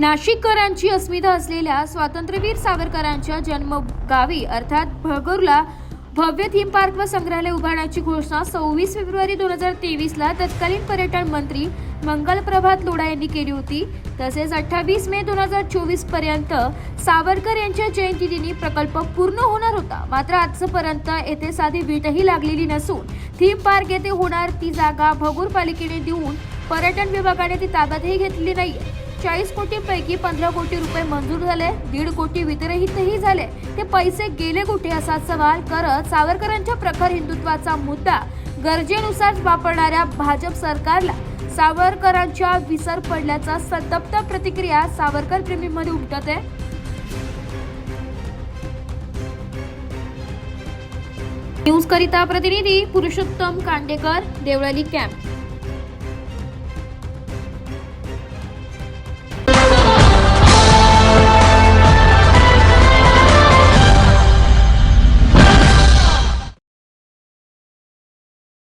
नाशिककरांची अस्मिता असलेल्या स्वातंत्र्यवीर सावरकरांच्या जन्मगावी अर्थात भगोरला भव्य थीम पार्क व संग्रहालय उभारण्याची घोषणा सव्वीस फेब्रुवारी दोन हजार तेवीसला तत्कालीन पर्यटन मंत्री मंगल प्रभात लोढा यांनी केली होती. तसेच अठ्ठावीस मे दोन हजार चोवीसपर्यंत सावरकर यांच्या जयंतीदिनी प्रकल्प पूर्ण होणार होता. मात्र आजपर्यंत येथे साधी वीटही लागलेली नसून थीम पार्क येथे होणार ती जागा भगूर पालिकेने देऊन पर्यटन विभागाने ती ताब्यातही नाही आहे चाळीस कोटींपैकी पंधरा कोटी रुपये मंजूर झाले दीड कोटी वितरितही झाले. ते पैसे गेले कुठे असा सवाल करत सावरकरांच्या प्रखर हिंदुत्वाचा मुद्दा गरजेनुसार वापरणाऱ्या भाजप सरकारला सावरकरांच्या विसर पडल्याचा संतप्त प्रतिक्रिया सावरकर प्रेमीमध्ये उमटत आहे. न्यूज करिता प्रतिनिधी पुरुषोत्तम कांडेकर देवळाली कॅम्प.